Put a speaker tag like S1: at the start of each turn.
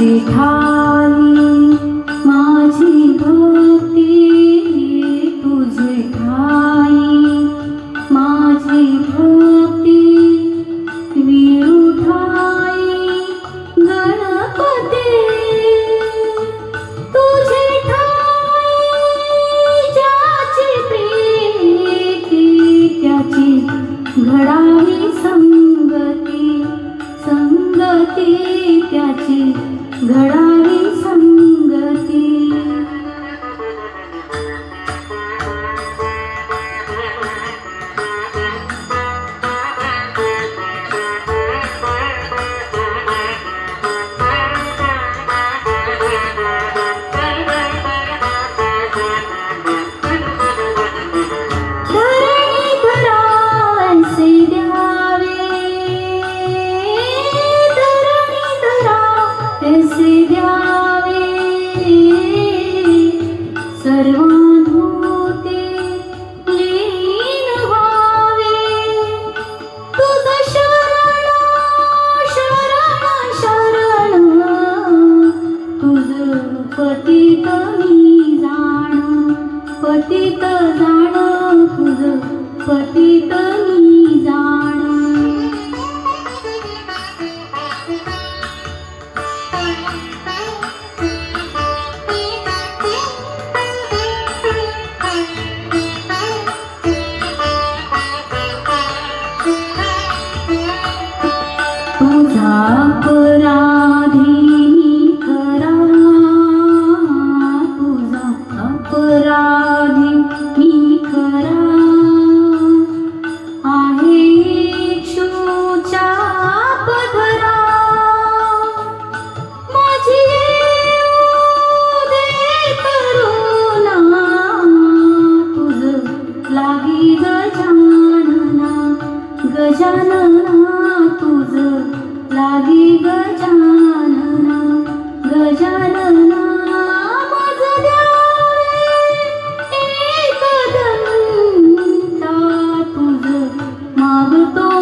S1: 吉他。घडावी पतित मी जाण पतित जाण तुझ पतित untuk